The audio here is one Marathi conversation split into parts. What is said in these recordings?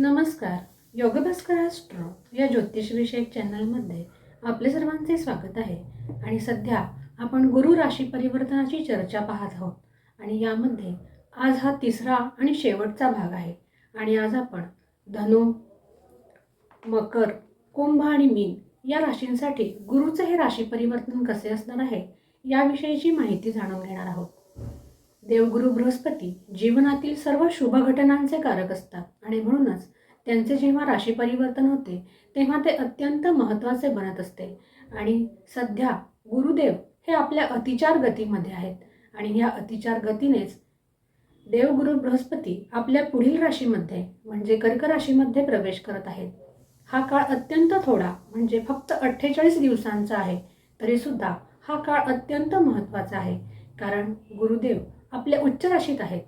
नमस्कार योगभास्कराष्ट्र या ज्योतिषविषयक चॅनलमध्ये आपले सर्वांचे स्वागत आहे. आणि सध्या आपण गुरु राशी परिवर्तनाची चर्चा पाहत आहोत. आणि यामध्ये आज हा तिसरा आणि शेवटचा भाग आहे. आणि आज आपण धनु मकर कुंभ आणि मीन या राशींसाठी गुरुचं हे राशी परिवर्तन कसे असणार आहे याविषयीची माहिती जाणून घेणार आहोत. देवगुरु बृहस्पती जीवनातील सर्व शुभ घटनांचे कारक असतात. आणि म्हणूनच त्यांचे जेव्हा राशी परिवर्तन होते तेव्हा ते अत्यंत महत्त्वाचे बनत असते. आणि सध्या गुरुदेव हे आपल्या अतिचार गतीमध्ये आहेत. आणि या अतिचार गतीनेच देवगुरु बृहस्पती आपल्या पुढील राशीमध्ये म्हणजे कर्क राशीमध्ये प्रवेश करत आहेत. हा काळ अत्यंत थोडा म्हणजे फक्त अठ्ठेचाळीस दिवसांचा आहे तरीसुद्धा हा काळ अत्यंत महत्त्वाचा आहे. कारण गुरुदेव आपल्या उच्च राशीत आहेत.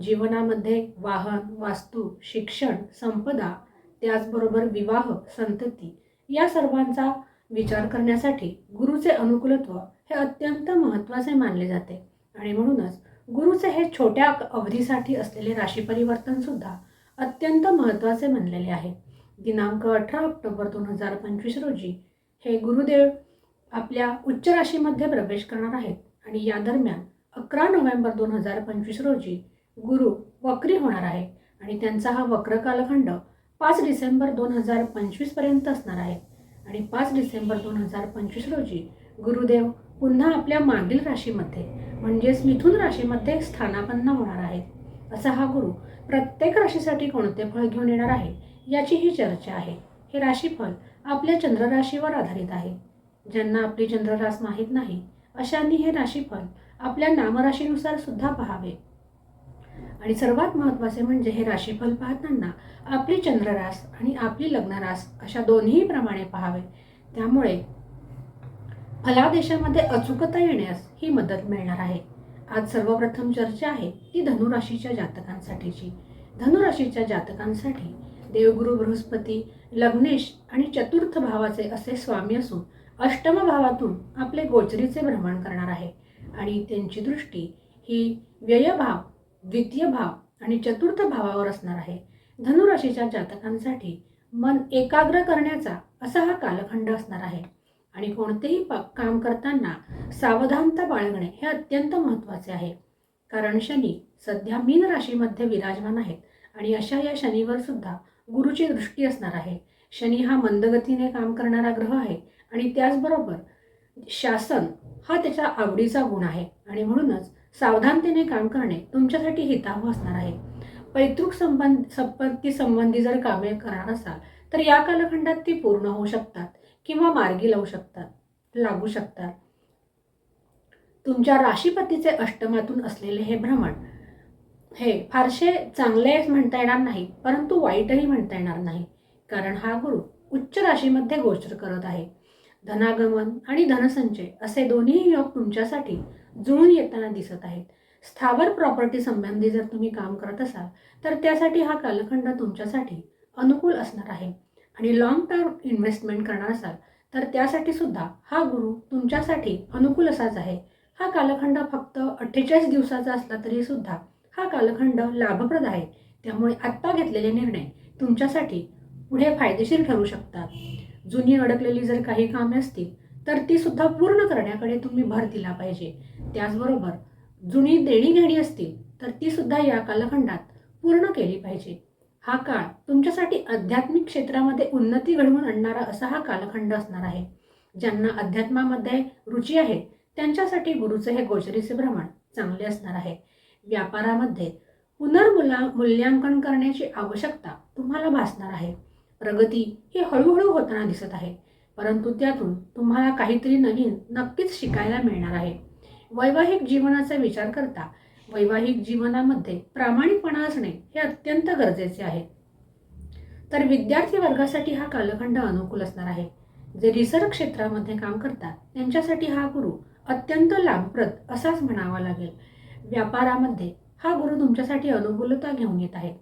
जीवनामध्ये वाहन वास्तू शिक्षण संपदा त्याचबरोबर विवाह संतती या सर्वांचा विचार करण्यासाठी गुरुचे अनुकूलत्व हे अत्यंत महत्त्वाचे मानले जाते. आणि म्हणूनच गुरुचे हे छोट्या अवधीसाठी असलेले राशी परिवर्तनसुद्धा अत्यंत महत्त्वाचे मानलेले आहे. दिनांक अठरा ऑक्टोबर दोन हजार पंचवीस रोजी हे गुरुदेव आपल्या उच्च राशीमध्ये प्रवेश करणार आहेत. आणि या दरम्यान अकरा नोव्हेंबर दोन हजार पंचवीस रोजी गुरु वक्री होणार आहे आणि त्यांचा हा वक्र कालखंड पाच डिसेंबर दोन हजार पंचवीसपर्यंत असणार आहे. आणि पाच डिसेंबर दोन हजार पंचवीस रोजी गुरुदेव पुन्हा आपल्या मागील राशीमध्ये म्हणजेच मिथुन राशीमध्ये स्थानापन्न होणार आहेत. असा हा गुरु प्रत्येक राशीसाठी कोणते फळ घेऊन येणार आहे याची ही चर्चा आहे. हे राशीफल आपल्या चंद्रराशीवर आधारित आहे. ज्यांना आपली चंद्ररास माहीत नाही अशांनी हे राशीफल आपल्या नामराशीनुसार सुद्धा पाहावे. आणि सर्वात महत्त्वाचे म्हणजे हे राशीफल पाहताना आपली चंद्ररास आणि आपली लग्नरास अशा दोन्ही प्रमाणे पाहावे. त्यामुळे फलादेशामध्ये अचूकता येण्यास ही मदत मिळणार आहे. आज सर्वप्रथम चर्चा आहे ती धनुराशीच्या जातकांसाठीची. धनुराशीच्या जातकांसाठी देवगुरु बृहस्पती लग्नेश आणि चतुर्थ भावाचे असे स्वामी असून अष्टम भावातून आपले गोचरीचे भ्रमण करणार आहे. आणि त्यांची दृष्टी ही व्ययभाव द्वितीय भाव आणि चतुर्थ भावावर असणार आहे. धनुराशीच्या जातकांसाठी मन एकाग्र करण्याचा असा हा कालखंड असणार आहे. आणि कोणतेही पा काम करताना सावधानता बाळगणे हे अत्यंत महत्त्वाचे आहे. कारण शनी सध्या मीन राशीमध्ये विराजमान आहेत आणि अशा या शनीवर सुद्धा गुरुची दृष्टी असणार आहे. शनी हा मंदगतीने काम करणारा ग्रह आहे आणि त्याचबरोबर शासन हा त्याच्या आवडीचा गुण आहे आणि म्हणूनच सावधानतेने काम करणे तुमच्यासाठी हितावह असणार आहे. पैतृक संबंध संपत्ती संबंधी जर कामे करणार असाल तर या कालखंडात ती पूर्ण होऊ शकतात किंवा मार्गी लावू शकतात लागू शकतात. तुमच्या राशीपतीचे अष्टमातून असलेले हे भ्रमण हे फारसे चांगले म्हणता येणार नाही परंतु वाईटही म्हणता येणार नाही कारण हा गुरु उच्च राशीमध्ये गोचर करत आहे. धनागमन आणि धनसंचय असे दोन्ही योग तुमच्यासाठी जुळून येताना दिसत आहेत. स्थावर प्रॉपर्टी संबंधी जर तुम्ही काम करत असाल तर त्यासाठी हा कालखंड तुमच्यासाठी अनुकूल असणार आहे. आणि लाँग टर्म इन्व्हेस्टमेंट करणार असाल तर त्यासाठी सुद्धा हा गुरु तुमच्यासाठी अनुकूल असाच आहे. हा कालखंड फक्त अठ्ठेचाळीस दिवसाचा असला तरी सुद्धा हा कालखंड लाभप्रद आहे. त्यामुळे आत्ता घेतलेले निर्णय तुमच्यासाठी पुढे फायदेशीर ठरू शकतात. जुनी अडकलेली जर काही कामे असतील तर ती सुद्धा पूर्ण करण्याकडे तुम्ही भर दिला पाहिजे. त्याचबरोबर जुनी देणी घेणी असतील तर ती सुद्धा या कालखंडात पूर्ण केली पाहिजे. हा काळ तुमच्यासाठी आध्यात्मिक क्षेत्रामध्ये उन्नती घडवून आणणारा असा हा कालखंड असणार आहे. ज्यांना अध्यात्मामध्ये रुची आहे त्यांच्यासाठी गुरुचे हे गोचरीचे भ्रमण चांगले असणार आहे. व्यापारामध्ये पुनर्मुला मूल्यांकन करण्याची आवश्यकता तुम्हाला भासणार आहे. प्रगती ही हळूहळू होताना दिसत आहे. परंतु त्यातून तुम्हाला काहीतरी नवीन नक्कीच शिकायला मिळणार आहे. वैवाहिक जीवनाचा विचार करता वैवाहिक जीवनामध्ये प्रामाणिकपणा असणे हे अत्यंत गरजेचे आहे. तर विद्यार्थी वर्गासाठी हा कालखंड अनुकूल असणार आहे. जे रिसर्च क्षेत्रामध्ये काम करतात त्यांच्यासाठी हा गुरु अत्यंत लाभप्रद असाच म्हणावा लागेल. व्यापारामध्ये हा गुरु तुमच्यासाठी अनुकूलता घेऊन येत आहे.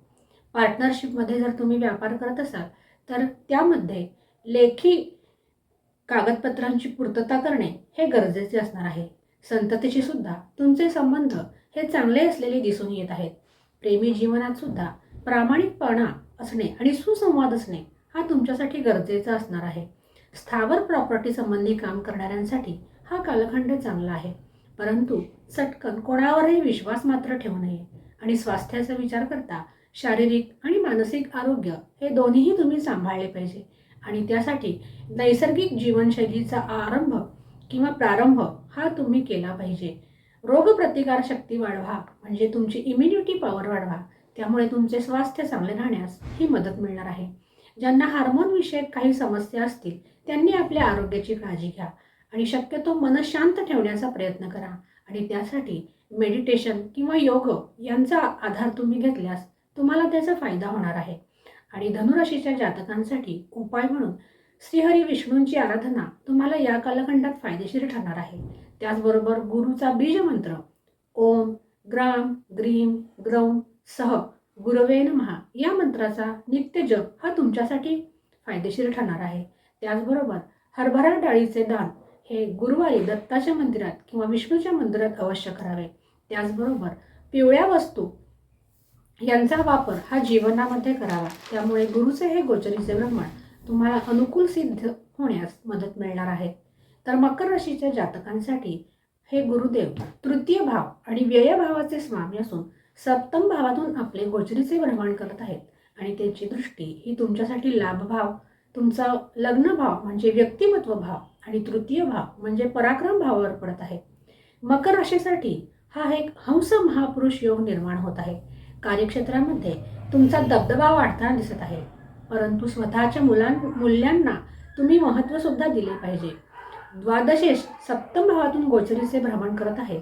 पार्टनरशिपमध्ये जर तुम्ही व्यापार करत असाल तर त्यामध्ये लेखी कागदपत्रांची पूर्तता करणे हे गरजेचे असणार आहे. संततीशी सुद्धा तुमचे संबंध हे चांगले असलेले दिसून येत आहेत. प्रेमी जीवनात सुद्धा प्रामाणिकपणा असणे आणि सुसंवाद असणे हा तुमच्यासाठी गरजेचा असणार आहे. स्थावर प्रॉपर्टी संबंधी काम करणाऱ्यांसाठी हा कालखंड चांगला आहे. परंतु चटकन कोणावरही विश्वास मात्र ठेवू नये आणि स्वास्थ्याचा विचार करता शारीरिक आणि मानसिक आरोग्य हे दोन्हीही तुम्ही सांभाळले पाहिजे. आणि त्यासाठी नैसर्गिक जीवनशैलीचा आरंभ किंवा प्रारंभ हा तुम्ही केला पाहिजे. रोगप्रतिकारशक्ती वाढवा म्हणजे तुमची इम्युनिटी पॉवर वाढवा. त्यामुळे तुमचे स्वास्थ्य चांगले राहण्यास ही मदत मिळणार आहे. ज्यांना हार्मोनविषयक काही समस्या असतील त्यांनी आपल्या आरोग्याची काळजी घ्या. आणि शक्यतो मन शांत ठेवण्याचा प्रयत्न करा. आणि त्यासाठी मेडिटेशन किंवा योग यांचा आधार तुम्ही घेतल्यास तुम्हाला त्याचा फायदा होणार आहे. आणि धनुराशीच्या जातकांसाठी उपाय म्हणून श्रीहरी विष्णूंची आराधना तुम्हाला या कालखंडात फायदेशीर ठरणार आहे. त्याचबरोबर गुरुचा बीज मंत्र ओम ग्राम ग्रीम ग्रौम सह गुरवे महा या मंत्राचा नित्य जप हा तुमच्यासाठी फायदेशीर ठरणार आहे. त्याचबरोबर हरभरा डाळीचे दान हे गुरुवारी दत्ताच्या मंदिरात किंवा विष्णूच्या मंदिरात अवश्य करावे. त्याचबरोबर पिवळ्या वस्तू यांचा वापर हा जीवनामध्ये करावा. त्यामुळे गुरुचे हे गोचरीचे ब्रह्मण तुम्हाला अनुकूल सिद्ध होण्यास मदत मिळणार आहे. तर मकर राशीच्या जातकांसाठी हे गुरुदेव तृतीय भाव आणि व्ययभावाचे स्वामी असून सप्तम भावातून आपले गोचरीचे भ्रमण करत आहेत. आणि त्याची दृष्टी ही तुमच्यासाठी लाभभाव तुमचा लग्न भाव म्हणजे व्यक्तिमत्व भाव आणि तृतीय भाव म्हणजे पराक्रम भावावर पडत आहे. मकर राशीसाठी हा एक हंस महापुरुष योग निर्माण होत आहे. कार्यक्षेत्रामध्ये तुमचा दबदबा वाढताना दिसत आहे. परंतु स्वतःच्या मुलां मूल्यांना तुम्ही महत्त्वसुद्धा दिले पाहिजे. द्वादशेश सप्तम भावातून गोचरीचे भ्रमण करत आहे.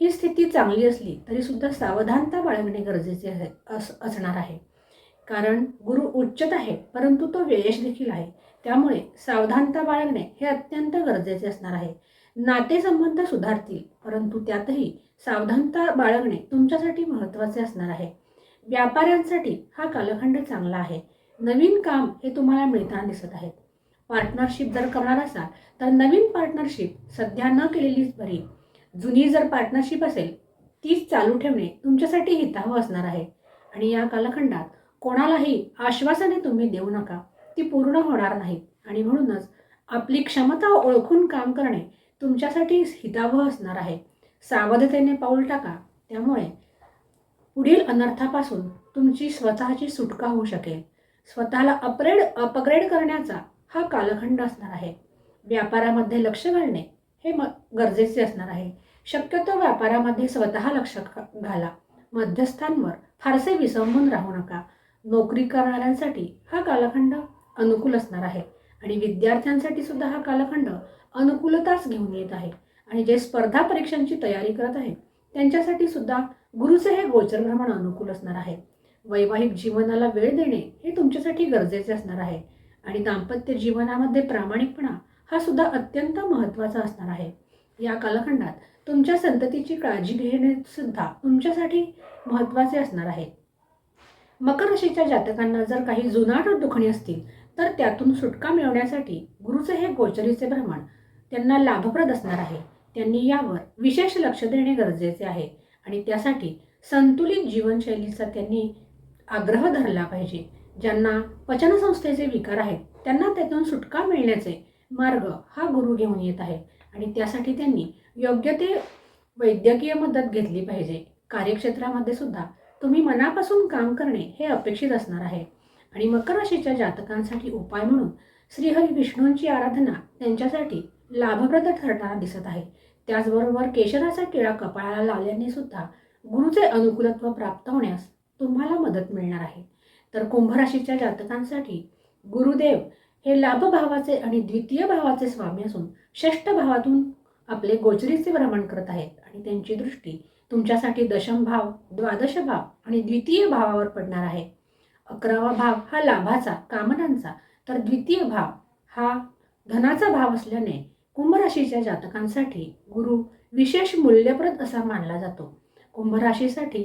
ही स्थिती चांगली असली तरीसुद्धा सावधानता बाळगणे गरजेचे आहे अस असणार आहे. कारण गुरु उच्चत आहे परंतु तो व्ययश देखील आहे. त्यामुळे सावधानता बाळगणे हे अत्यंत गरजेचे असणार आहे. नातेसंबंध सुधारतील परंतु त्यातही सावधानता बाळगणे तुमच्यासाठी महत्त्वाचे असणार आहे. व्यापाऱ्यांसाठी हा कालखंड चांगला आहे. नवीन काम हे तुम्हाला मिळताना दिसत आहेत. पार्टनरशिप जर करणार असाल तर नवीन पार्टनरशिप सध्या न केलेलीच बरी. जुनी जर पार्टनरशिप असेल तीच चालू ठेवणे तुमच्यासाठी हितावं असणार आहे. आणि या कालखंडात कोणालाही आश्वासने तुम्ही देऊ नका. ती पूर्ण होणार नाहीत आणि म्हणूनच आपली क्षमता ओळखून काम करणे तुमच्यासाठी हितावह असणार आहे. सावधतेने पाऊल टाका. त्यामुळे पुढील अनर्थापासून तुमची स्वतःची सुटका होऊ शकेल. स्वतःला अपग्रेड अपग्रेड करण्याचा हा कालखंड असणार आहे. व्यापारामध्ये लक्ष घालणे हे म गरजेचे असणार आहे. शक्यतो व्यापारामध्ये स्वतः लक्ष घाला. मध्यस्थांवर फारसे विसंबून राहू नका. नोकरी करणाऱ्यांसाठी हा कालखंड अनुकूल असणार आहे. आणि विद्यार्थ्यांसाठी सुद्धा हा कालखंड अनुकूलताच घेऊन येत आहे. आणि जे स्पर्धा परीक्षांची तयारी करत आहेत त्यांच्यासाठी सुद्धा गुरुचे हे गोचर भ्रमण अनुकूल असणार आहे. वैवाहिक जीवनाला वेळ देणे हे तुमच्यासाठी गरजेचे असणार आहे. आणि दाम्पत्य जीवनामध्ये प्रामाणिकपणा हा सुद्धा अत्यंत महत्त्वाचा असणार आहे. या कालखंडात तुमच्या संततीची काळजी घेणे सुद्धा तुमच्यासाठी महत्त्वाचे असणार आहे. मकर राशीच्या जातकांना जर काही जुनाट दुखणी असतील तर त्यातून सुटका मिळवण्यासाठी गुरुचे हे गोचरीचे भ्रमण त्यांना लाभप्रद असणार आहे. त्यांनी यावर विशेष लक्ष देणे गरजेचे आहे आणि त्यासाठी संतुलित जीवनशैलीचा त्यांनी आग्रह धरला पाहिजे. ज्यांना पचनसंस्थेचे विकार आहेत त्यांना त्यातून सुटका मिळण्याचे मार्ग हा गुरु घेऊन येत आहे आणि त्यासाठी त्यांनी योग्य ते वैद्यकीय मदत घेतली पाहिजे. कार्यक्षेत्रामध्ये सुद्धा तुम्ही मनापासून काम करणे हे अपेक्षित असणार आहे. आणि मकर राशीच्या जातकांसाठी उपाय म्हणून श्रीहरी विष्णूंची आराधना त्यांच्यासाठी लाभप्रद ठरताना दिसत आहे. त्याचबरोबर केशराचा टिळा कपाळाला लावल्याने सुद्धा गुरुचे अनुकूलत्व प्राप्त होण्यास तुम्हाला मदत मिळणार आहे. तर कुंभ राशीच्या जातकांसाठी गुरुदेव हे लाभभावाचे आणि द्वितीय भावाचे स्वामी असून षष्ठ भावातून आपले गोचरीचे भ्रमण करत आहेत आणि त्यांची दृष्टी तुमच्यासाठी दशम भाव द्वादश भाव आणि द्वितीय भावावर पडणार आहे. अकरावा भाव हा लाभाचा कामनांचा तर द्वितीय भाव हा धनाचा भाव असल्याने कुंभराशीच्या जातकांसाठी गुरु विशेष मूल्यप्रद असा मानला जातो. कुंभराशीसाठी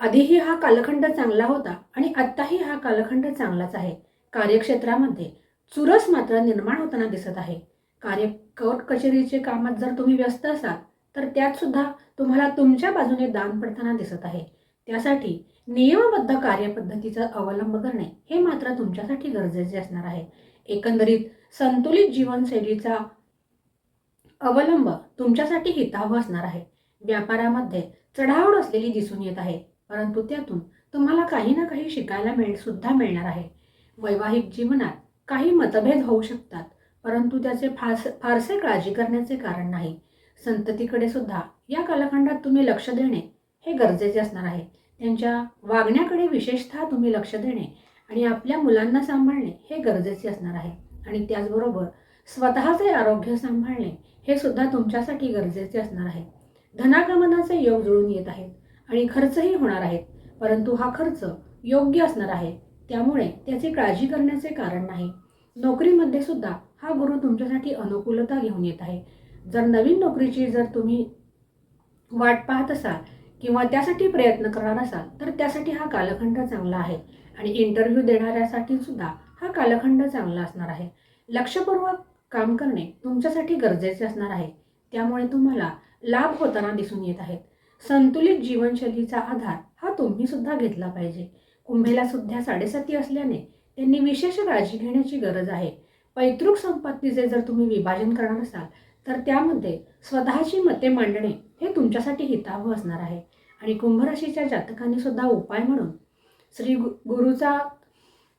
आधीही हा कालखंड चांगला होता आणि आत्ताही हा कालखंड चांगलाच आहे. कार्यक्षेत्रामध्ये चुरस मात्र निर्माण होताना दिसत आहे. कार्य कोर्ट कचेरीचे कामात जर तुम्ही व्यस्त असाल तर त्यात सुद्धा तुम्हाला तुमच्या बाजूने दान पडताना दिसत आहे. त्यासाठी नियमबद्ध कार्यपद्धतीचा अवलंब करणे हे मात्र तुमच्यासाठी गरजेचे असणार आहे. एकंदरीत संतुलित जीवनशैलीचा अवलंब तुमच्यासाठी हितावह असणार आहे. व्यापारामध्ये चढावड असलेली दिसून येत आहे परंतु त्यातून तुम्हाला काही ना काही शिकायला मिळ सुद्धा मिळणार आहे. वैवाहिक जीवनात काही मतभेद होऊ शकतात परंतु त्याचे फारस फारसे काळजी करण्याचे कारण नाही. संततीकडे सुद्धा या कालखंडात तुम्ही लक्ष देणे हे गरजेचे असणार आहे. त्यांच्या वागण्याकडे विशेषतः तुम्ही लक्ष देणे आणि आपल्या मुलांना सांभाळणे हे गरजेचे असणार आहे. आणि त्याचबरोबर स्वतःचे आरोग्य सांभाळणे हे सुद्धा तुमच्यासाठी गरजेचे असणार आहे. धनागमनाचे योग जुळून येत आहेत आणि खर्चही होणार आहेत परंतु हा खर्च योग्य असणार आहे. त्यामुळे त्याची काळजी करण्याचे कारण नाही. नोकरीमध्ये सुद्धा हा गुरु तुमच्यासाठी अनुकूलता घेऊन येत आहे. जर नवीन नोकरीची जर तुम्ही वाट पाहत असाल किंवा त्यासाठी प्रयत्न करणार असाल तर त्यासाठी हा कालखंड चांगला आहे. आणि इंटरव्ह्यू देणाऱ्यासाठी सुद्धा हा कालखंड चांगला असणार आहे. लक्षपूर्वक काम करणे तुमच्यासाठी गरजेचे असणार आहे. त्यामुळे तुम्हाला लाभ होताना दिसून येत आहेत. संतुलित जीवनशैलीचा आधार हा तुम्ही सुद्धा घेतला पाहिजे. कुंभेला सुद्धा साडेसाती असल्याने त्यांनी विशेष काळजी घेण्याची गरज आहे. पैतृक संपत्तीचे जर तुम्ही विभाजन करणार असाल तर त्यामध्ये स्वतःची मते मांडणे हे तुमच्यासाठी हितावह असणार आहे. आणि कुंभराशीच्या जातकाने सुद्धा उपाय म्हणून श्री गु गुरुचा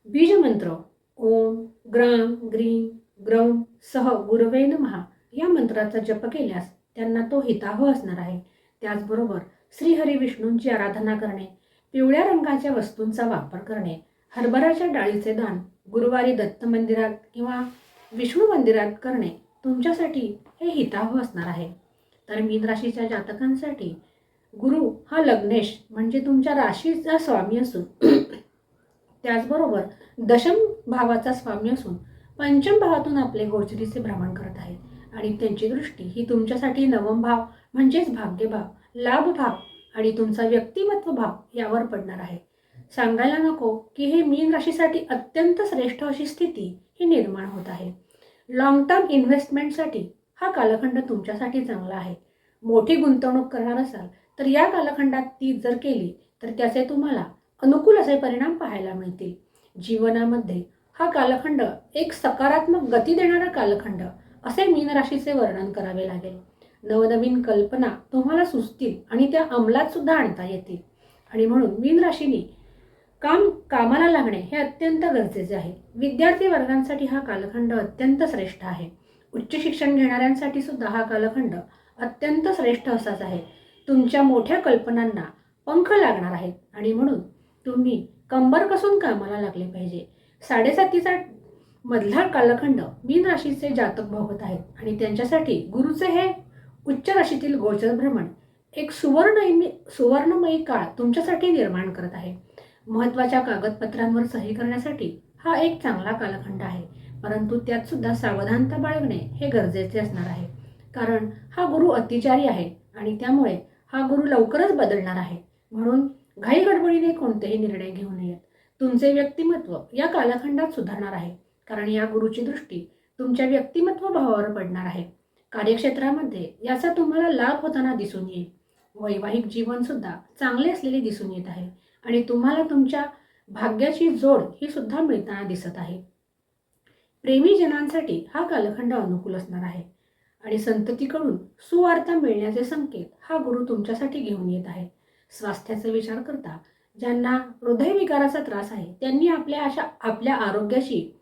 बीजमंत्र ओम ग्राम ग्रीम ग्रौम सह गुरवे महा या मंत्राचा जप केल्यास त्यांना तो हिताह असणार आहे. त्याचबरोबर श्रीहरी विष्णूंची आराधना करणे पिवळ्या रंगाच्या वस्तूंचा वापर करणे हरभऱ्याच्या डाळीचे दान गुरुवारी दत्त मंदिरात किंवा विष्णू मंदिरात करणे तुमच्यासाठी हे हिताह असणार आहे. तर मीन राशीच्या जातकांसाठी गुरु हा लग्नेश म्हणजे तुमच्या राशीचा स्वामी असून त्याचबरोबर दशम भावाचा स्वामी असून पंचम भावातून आपले गोचरीचे भ्रमण करत आहेत. आणि त्यांची दृष्टी ही तुमच्यासाठी नवम भाव म्हणजेच भाग्यभाव लाभ भाव आणि तुमचा व्यक्तिमत्व भाव यावर पडणार आहे. सांगायला नको की हे मीन राशीसाठी अत्यंत श्रेष्ठ अशी स्थिती ही निर्माण होत आहे. लॉंग टर्म इन्व्हेस्टमेंटसाठी हा कालखंड तुमच्यासाठी चांगला आहे. मोठी गुंतवणूक करणार असाल तर या कालखंडात ती जर केली तर त्याचे तुम्हाला अनुकूल असे परिणाम पाहायला मिळतील. जीवनामध्ये हा कालखंड एक सकारात्मक गती देणारा कालखंड असे मीन राशीचे वर्णन करावे लागेल. नवनवीन कल्पना तुम्हाला सुचतील आणि त्या अंमलात सुद्धा आणता येतील. आणि म्हणून मीन राशीने काम कामाला लागणे हे अत्यंत गरजेचे आहे. विद्यार्थी वर्गांसाठी हा कालखंड अत्यंत श्रेष्ठ आहे. उच्च शिक्षण घेणाऱ्यांसाठी सुद्धा हा कालखंड अत्यंत श्रेष्ठ असाच आहे. तुमच्या मोठ्या कल्पनांना पंख लागणार आहेत. आणि म्हणून तुम्ही कंबर कसून कामाला लागले पाहिजे. साडेसातीचा मधला कालखंड मीन राशीचे जातक भोगत आहेत आणि त्यांच्यासाठी गुरुचे हे उच्च राशीतील गोचर भ्रमण एक सुवर्ण सुवर्णमयी काळ तुमच्यासाठी निर्माण करत आहे. महत्त्वाच्या कागदपत्रांवर सही करण्यासाठी हा एक चांगला कालखंड आहे. परंतु त्यात सुद्धा सावधानता बाळगणे हे गरजेचे असणार आहे. कारण हा गुरु अतिचारी आहे आणि त्यामुळे हा गुरु लवकरच बदलणार आहे. म्हणून घाई गडबडीने कोणतेही निर्णय घेऊ नयेत. तुमचे व्यक्तिमत्व या कालखंडात सुधारणार आहे. कारण या गुरुची दृष्टी तुमच्या व्यक्तिमत्व भावावर पडणार आहे. कार्यक्षेत्रामध्ये याचा तुम्हाला लाभ होताना दिसून येईल. वैवाहिक जीवनसुद्धा चांगले असलेले दिसून येत आहे. आणि तुम्हाला तुमच्या भाग्याची जोड ही सुद्धा मिळताना दिसत आहे. प्रेमी जनांसाठी हा कालखंड अनुकूल असणार आहे. आणि संततीकडून सुवार्ता मिळण्याचे संकेत हा गुरु तुमच्यासाठी घेऊन येत आहे. स्वास्थ्याचा विचार करता ज्यांना हृदयविकाराचा त्रास आहे त्यांनी आपल्या अशा आपल्या आरोग्याची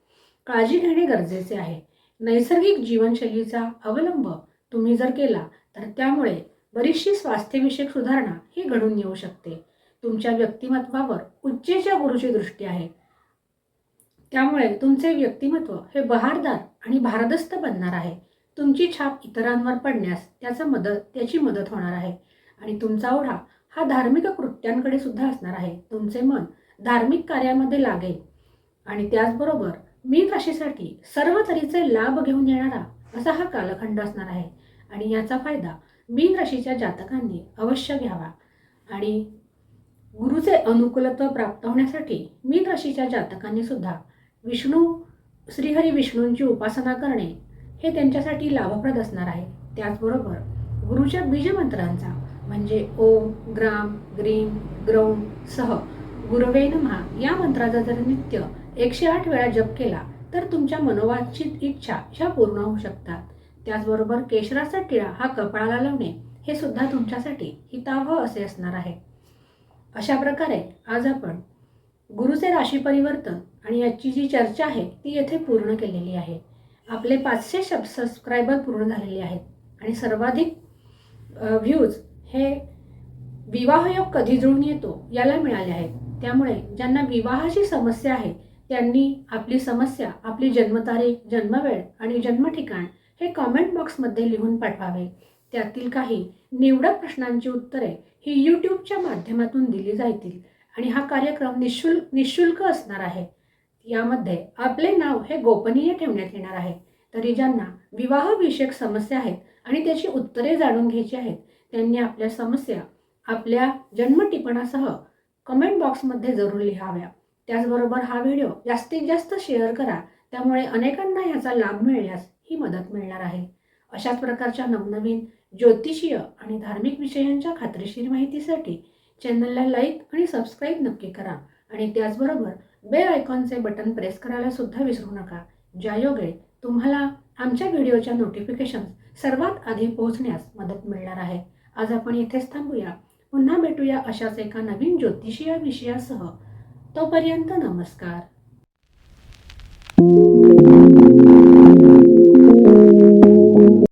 काळजी घेणे गरजेचे आहे. नैसर्गिक जीवनशैलीचा अवलंब तुम्ही जर केला तर त्यामुळे बरीचशी स्वास्थ्यविषयक सुधारणा ही घडून येऊ शकते. तुमच्या व्यक्तिमत्वावर उच्चेच्या गुरुची दृष्टी आहे. त्यामुळे तुमचे व्यक्तिमत्व हे बहारदार आणि भारदस्त बनणार आहे. तुमची छाप इतरांवर पडण्यास त्याचा मदत त्याची मदत होणार आहे. आणि तुमचा ओढा हा धार्मिक कृत्यांकडे सुद्धा असणार आहे. तुमचे मन धार्मिक कार्यामध्ये लागेल. आणि त्याचबरोबर मीन राशीसाठी सर्व तऱ्हेचे लाभ घेऊन येणारा असा हा कालखंड असणार आहे. आणि याचा फायदा मीन राशीच्या जातकांनी अवश्य घ्यावा. आणि गुरुचे अनुकूलत्व प्राप्त होण्यासाठी मीन राशीच्या जातकांनी सुद्धा विष्णू श्रीहरी विष्णूंची उपासना करणे हे त्यांच्यासाठी लाभप्रद असणार आहे. त्याचबरोबर गुरुच्या बीजमंत्रांचा म्हणजे ओम ग्राम ग्रीम ग्रौंड सह. गुरवे नमहा या मंत्राचा जर नित्य एकशे आठ वेळा जप केला तर तुमच्या मनोवांछित इच्छा ह्या पूर्ण होऊ शकतात. त्याचबरोबर केशराचा टिळा हा कपाळाला लावणे हे सुद्धा तुमच्यासाठी हितावह असे असणार आहे. अशा प्रकारे आज आपण गुरुचे राशी परिवर्तन आणि याची जी चर्चा आहे ती येथे पूर्ण केलेली आहे. आपले पाचशे शब सबस्क्रायबर पूर्ण झालेले आहेत. आणि सर्वाधिक व्ह्यूज हे विवाहयोग कधी जुळून येतो याला मिळाले आहेत. त्यामुळे ज्यांना विवाहाची समस्या आहे त्यांनी आपली समस्या आपली जन्मतारीख जन्मवेळ आणि जन्मठिकाण हे कॉमेंट बॉक्समध्ये लिहून पाठवावे. त्यातील काही निवडक प्रश्नांची उत्तरे ही यूट्यूबच्या माध्यमातून दिली जातील आणि हा कार्यक्रम निशुल्क निशुल्क असणार आहे. यामध्ये आपले नाव हे गोपनीय ठेवण्यात येणार आहे. तरी ज्यांना विवाहविषयक समस्या आहेत आणि त्याची उत्तरे जाणून घ्यायची आहेत त्यांनी आपल्या समस्या आपल्या जन्मटिपणासह कमेंट बॉक्समध्ये जरूर लिहाव्या. त्याचबरोबर हा व्हिडिओ जास्तीत जास्त शेअर करा. त्यामुळे अनेकांना याचा लाभ मिळण्यास ही मदत मिळणार आहे. अशाच प्रकारच्या नवनवीन ज्योतिषीय आणि धार्मिक विषयांच्या खात्रीशीर माहितीसाठी चॅनलला लाईक आणि सबस्क्राईब नक्की करा. आणि त्याचबरोबर बेल आयकॉनचे बटन प्रेस करायला सुद्धा विसरू नका. ज्यायोगे तुम्हाला आमच्या व्हिडिओच्या नोटिफिकेशन सर्वात आधी पोहोचण्यास मदत मिळणार आहे. आज आपण येथेच थांबूया. पुन्हा भेटूया अशाच एका नवीन ज्योतिषीय विषयासह. तोपर्यंत नमस्कार.